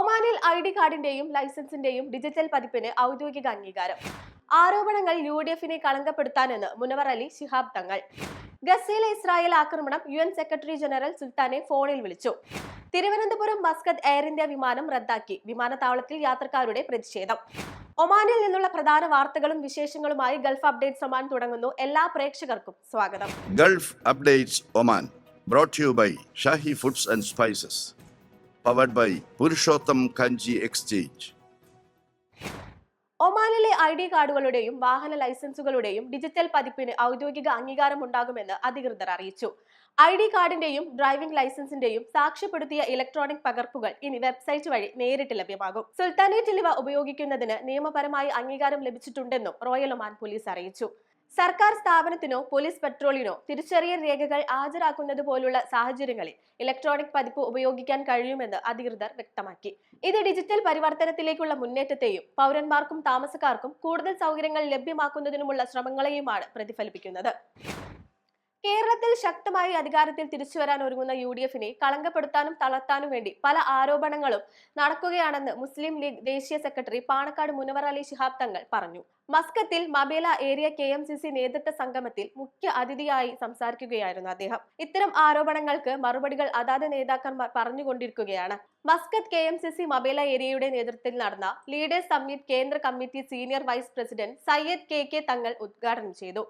ഒമാനിൽ I D കാർഡിന്റെയും ലൈസൻസിന്റെയും ഡിജിറ്റൽ പതിപ്പിന് ഔദ്യോഗിക അംഗീകാരം. ആരോപണങ്ങൾ യു ഡി എഫിനെ കളങ്കപ്പെടുത്താനെന്ന് മുനവർ അലി ശിഹാബ് തങ്ങൾ. ഗസയിലെ ഇസ്രായേൽ ആക്രമണം യു എൻ സെക്രട്ടറി ജനറൽ സുൽത്താനെ ഫോണിൽ വിളിച്ചു. തിരുവനന്തപുരം മസ്കത്ത് എയർ ഇന്ത്യ വിമാനം റദ്ദാക്കി. വിമാനത്താവളത്തിൽ യാത്രക്കാരുടെ പ്രതിഷേധം. ഒമാനിൽ നിന്നുള്ള പ്രധാന വാർത്തകളും വിശേഷങ്ങളുമായി ഗൾഫ് അപ്ഡേറ്റ്സ് ഒമാൻ തുടങ്ങുന്നു. എല്ലാ പ്രേക്ഷകർക്കും സ്വാഗതം. Gulf updates Oman brought to by Shahi foods and and Spices. By Purushottam Kanji exchange. ഒമാനിലെ ഐ ഡി കാർഡുകളുടെയും വാഹന ലൈസൻസുകളുടെയും ഡിജിറ്റൽ പതിപ്പിന് ഔദ്യോഗിക അംഗീകാരം ഉണ്ടാകുമെന്ന് അധികൃതർ അറിയിച്ചു ഐ ഡി കാർഡിന്റെയും ഡ്രൈവിംഗ് ലൈസൻസിന്റെയും സാക്ഷ്യപ്പെടുത്തിയ ഇലക്ട്രോണിക് പകർപ്പുകൾ ഇനി വെബ്സൈറ്റ് വഴി നേരിട്ട് ലഭ്യമാകും സുൽത്താനേറ്റ് ഇവ ഉപയോഗിക്കുന്നതിന് നിയമപരമായി അംഗീകാരം ലഭിച്ചിട്ടുണ്ടെന്നും റോയൽ ഒമാൻ പോലീസ് അറിയിച്ചു സർക്കാർ സ്ഥാപനത്തിനോ പോലീസ് പെട്രോളിനോ തിരിച്ചറിയൽ രേഖകൾ ഹാജരാക്കുന്നത് പോലുള്ള സാഹചര്യങ്ങളിൽ ഇലക്ട്രോണിക് പതിപ്പ് ഉപയോഗിക്കാൻ കഴിയുമെന്ന് അധികൃതർ വ്യക്തമാക്കി. ഇത് ഡിജിറ്റൽ പരിവർത്തനത്തിലേക്കുള്ള മുന്നേറ്റത്തെയും പൗരന്മാർക്കും താമസക്കാർക്കും കൂടുതൽ സൗകര്യങ്ങൾ ലഭ്യമാക്കുന്നതിനുമുള്ള ശ്രമങ്ങളെയുമാണ് പ്രതിഫലിപ്പിക്കുന്നത്. ശക്തമായി അധികാരത്തിൽ തിരിച്ചു വരാൻ ഒരുങ്ങുന്ന യു ഡി എഫിനെ കളങ്കപ്പെടുത്താനും തളർത്താനും വേണ്ടി പല ആരോപണങ്ങളും നടക്കുകയാണെന്ന് മുസ്ലിം ലീഗ് ദേശീയ സെക്രട്ടറി പാണക്കാട് മുനവർ അലി ശിഹാബ് തങ്ങൾ പറഞ്ഞു. മസ്കത്തിൽ Mabela area K M C C നേതൃത്വ സംഗമത്തിൽ മുഖ്യ അതിഥിയായി സംസാരിക്കുകയായിരുന്നു അദ്ദേഹം. ഇത്തരം ആരോപണങ്ങൾക്ക് മറുപടികൾ അതാത് നേതാക്കന്മാർ പറഞ്ഞുകൊണ്ടിരിക്കുകയാണ്. Muscat K M C C Mabela ഏരിയയുടെ നേതൃത്വത്തിൽ നടന്ന ലീഡേഴ്സ് സമ്മിറ്റ് കേന്ദ്ര committee senior vice president Syed K K Thangal ഉദ്ഘാടനം ചെയ്തു.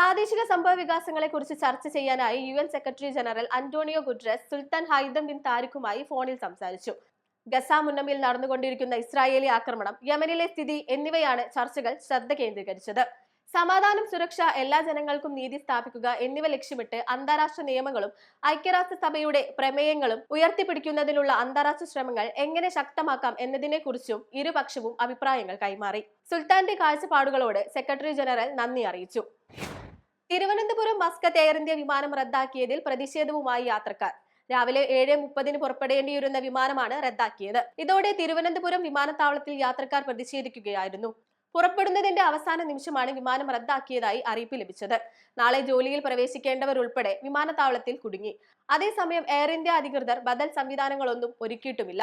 പ്രാദേശിക സംഭവ വികാസങ്ങളെ കുറിച്ച് ചർച്ച ചെയ്യാനായി U N secretary general Antonio Guterres Sultan Haitham bin താരിഖുമായി ഫോണിൽ സംസാരിച്ചു. ഗസ മുന്നമിൽ നടന്നുകൊണ്ടിരിക്കുന്ന ഇസ്രായേലി ആക്രമണം യമനിലെ സ്ഥിതി എന്നിവയാണ് ചർച്ചകൾ ശ്രദ്ധ കേന്ദ്രീകരിച്ചത്. സമാധാനം സുരക്ഷ എല്ലാ ജനങ്ങൾക്കും നീതി സ്ഥാപിക്കുക എന്നിവ ലക്ഷ്യമിട്ട് അന്താരാഷ്ട്ര നിയമങ്ങളും ഐക്യരാഷ്ട്രസഭയുടെ പ്രമേയങ്ങളും ഉയർത്തിപ്പിടിക്കുന്നതിനുള്ള അന്താരാഷ്ട്ര ശ്രമങ്ങൾ എങ്ങനെ ശക്തമാക്കാം എന്നതിനെക്കുറിച്ചും ഇരുപക്ഷവും അഭിപ്രായങ്ങൾ കൈമാറി. സുൽത്താന്റെ കാഴ്ചപ്പാടുകളോട് സെക്രട്ടറി ജനറൽ നന്ദി അറിയിച്ചു. തിരുവനന്തപുരം മസ്കത്ത് എയർ ഇന്ത്യ വിമാനം റദ്ദാക്കിയതിൽ പ്രതിഷേധവുമായി യാത്രക്കാർ. രാവിലെ ഏഴ് മുപ്പതിന് പുറപ്പെടേണ്ടിയിരുന്ന വിമാനമാണ് റദ്ദാക്കിയത്. ഇതോടെ തിരുവനന്തപുരം വിമാനത്താവളത്തിൽ യാത്രക്കാർ പ്രതിഷേധിക്കുകയായിരുന്നു. പുറപ്പെടുന്നതിന്റെ അവസാന നിമിഷമാണ് വിമാനം റദ്ദാക്കിയതായി അറിയിപ്പ് ലഭിച്ചത്. നാളെ ജോലിയിൽ പ്രവേശിക്കേണ്ടവർ ഉൾപ്പെടെ വിമാനത്താവളത്തിൽ കുടുങ്ങി. അതേസമയം എയർ ഇന്ത്യ അധികൃതർ ബദൽ സംവിധാനങ്ങളൊന്നും ഒരുക്കിയിട്ടുമില്ല.